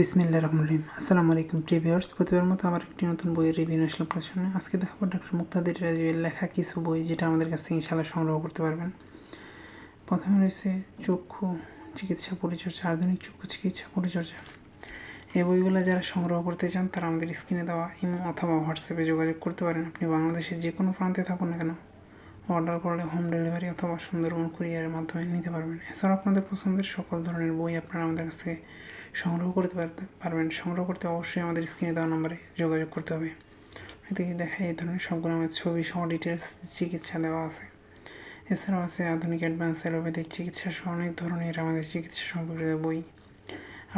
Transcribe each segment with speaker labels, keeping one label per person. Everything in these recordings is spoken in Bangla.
Speaker 1: বিসমিল্লা রহমান রহিম। আসসালামু আলাইকুম প্রিভিয়ার্স, প্রতিবার মতো আমার একটি নতুন বইয়ের রিভিউ আসলাম সামনে। আজকে দেখাবো ডক্টর মুক্তাদির রাজীবের লেখা কিছু বই যেটা আমাদের কাছ থেকে ইনশাল্লাহ সংগ্রহ করতে পারবেন। প্রথমে রয়েছে চক্ষু চিকিৎসা পরিচর্যা, আধুনিক চক্ষু চিকিৎসা পরিচর্যা। এই বইগুলো যারা সংগ্রহ করতে চান তারা আমাদের স্ক্রিনে দেওয়া ইমো অথবা হোয়াটসঅ্যাপে যোগাযোগ করতে পারেন। আপনি বাংলাদেশের যে কোনো প্রান্তে থাকুন না কেন অর্ডার করলে হোম ডেলিভারি অথবা সুন্দরবন কুরিয়ারের মাধ্যমে নিতে পারবেন। এছাড়াও আপনাদের পছন্দের সকল ধরনের বই আপনারা আমাদের কাছ থেকে সংগ্রহ করতে পারবেন। সংগ্রহ করতে অবশ্যই আমাদের স্ক্রিনে দেওয়া নম্বরে যোগাযোগ করতে হবে। এদিকে দেখা এই ধরনের সবগুলো আমাদের ছবি সহ ডিটেলস চিকিৎসা দেওয়া আছে। এছাড়াও আছে আধুনিক অ্যাডভান্স অ্যালোপ্যাথিক চিকিৎসা সহ অনেক ধরনের আমাদের চিকিৎসা সম্পর্কিত বই।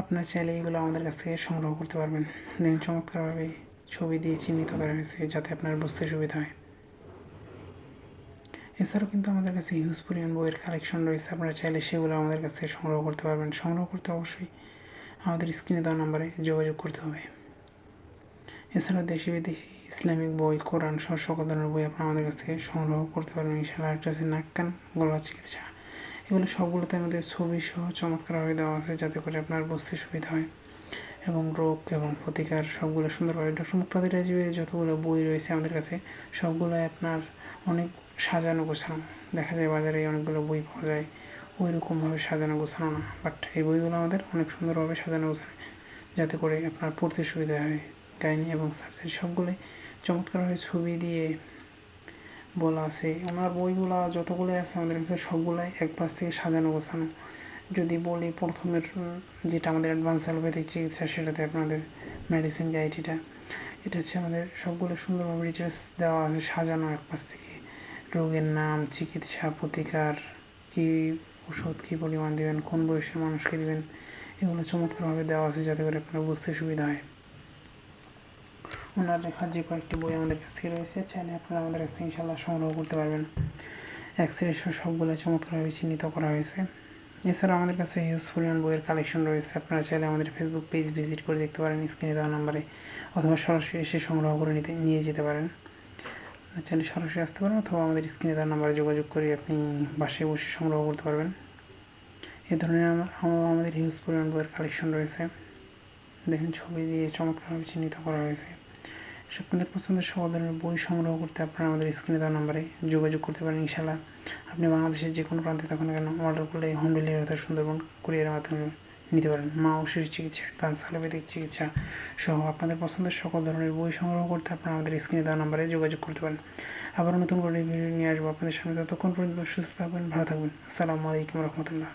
Speaker 1: আপনার চাইলে এগুলো আমাদের কাছ থেকে সংগ্রহ করতে পারবেন। দেখেন চমৎকারভাবে ছবি দিয়ে চিহ্নিত করা হয়েছে যাতে আপনার বুঝতে সুবিধা হয়। এছাড়াও কিন্তু আমাদের কাছে হিউজ পরিমাণ বইয়ের কালেকশন রয়েছে। আপনারা চাইলে সেগুলো আমাদের কাছ থেকে সংগ্রহ করতে পারবেন। সংগ্রহ করতে অবশ্যই আমাদের স্ক্রিনে দেওয়া নাম্বারে যোগাযোগ করতে হবে। এছাড়া দেশি বিদেশি ইসলামিক বই, কোরআন সহ সকল ধরনের বই আপনারা আমাদের কাছ থেকে সংগ্রহ করতে পারবেন। ইনশাআল্লাহ একটা আছে নাক, কান, গলা চিকিৎসা। এগুলো সবগুলোতে আমাদের ছবি সহ চমৎকারভাবে দেওয়া আছে যাতে করে আপনার বুঝতে সুবিধা হয় এবং রোগ এবং প্রতিকার সবগুলো সুন্দরভাবে। ডক্টর মুক্তাদির রাজীবের যতগুলো বই রয়েছে আমাদের কাছে, সবগুলোই আপনার অনেক সাজানো গোছানো। দেখা যায় বাজারে অনেকগুলো বই পাওয়া যায় ওই রকমভাবে সাজানো গোছানো না। বাট এই বইগুলো আমাদের অনেক সুন্দরভাবে সাজানো গোছানো যাতে করে আপনার পড়তে সুবিধা হয়। গাইনি এবং সার্জারি সবগুলোই চমৎকারভাবে ছবি দিয়ে বলা আছে। ওনার বইগুলো যতগুলো আছে আমাদের কাছে সবগুলাই এক পাশ থেকে সাজানো গোছানো। যদি বলি প্রথমের যেটা আমাদের অ্যাডভান্স অ্যালোপ্যাথিক চিকিৎসা সেটাতে আপনাদের মেডিসিন গাইডিটা এটা হচ্ছে আমাদের সবগুলো সুন্দরভাবে ডিটেলস দেওয়া আছে সাজানো এক পাশ থেকে। রোগের নাম, চিকিৎসা, প্রতিকার, কী ওষুধ, কী পরিমাণ দেবেন, কোন বয়সের মানুষকে দেবেন, এগুলো চমৎকারভাবে দেওয়া আছে যাতে করে আপনার বুঝতে সুবিধা হয়। ওনার লেখা যে কয়েকটি বই আমাদের কাছ থেকে রয়েছে, চাইলে আপনারা আমাদের কাছ থেকে ইনশাল্লাহ সংগ্রহ করতে পারবেন। এক্সরে সবগুলো চমৎকারভাবে চিহ্নিত করা হয়েছে। এছাড়া আমাদের কাছে হিউজ পরিমাণ বইয়ের কালেকশন রয়েছে। আপনারা চাইলে আমাদের ফেসবুক পেজ ভিজিট করে দেখতে পারেন স্ক্রিনে দেওয়া নাম্বারে, অথবা সরাসরি এসে সংগ্রহ করে নিতে, নিয়ে যেতে পারেন। চাইলে সরাসরি আসতে পারেন অথবা আমাদের স্ক্রিনে দেওয়া নাম্বারে যোগাযোগ করে আপনি বাসায় বসে সংগ্রহ করতে পারবেন। এ ধরনের আমাদের হিউজ পরিমাণ বইয়ের কালেকশন রয়েছে। দেখেন ছবি দিয়ে চমৎকারভাবে চিহ্নিত করা হয়েছে। আপনাদের পছন্দের সকল ধরনের বই সংগ্রহ করতে আপনারা আমাদের স্ক্রিনে দেওয়া নাম্বারে যোগাযোগ করতে পারেন ইনশাল্লাহ আপনি বাংলাদেশের যে কোনো প্রান্তে থাকুন কেন অর্ডার করলে হোম ডেলিভারি সুন্দরবন কুরিয়ারের মাধ্যমে। নিতে পারেন। মা ও চিকিৎসা অ্যাডভান্স অ্যালোপ্যাথিক চিকিৎসা সহ আপনাদের পছন্দের সকল ধরনের বই সংগ্রহ করতে আপনারা আমাদের স্ক্রিনে দেওয়া নাম্বারে যোগাযোগ করতে পারেন। আবার নতুন করে ভিডিও নিয়ে আসব আপনাদের সামনে। ততক্ষণ পর্যন্ত সুস্থ থাকবেন, ভালো থাকবেন। আসসালামু আলাইকুম রহমতুল্লাহ।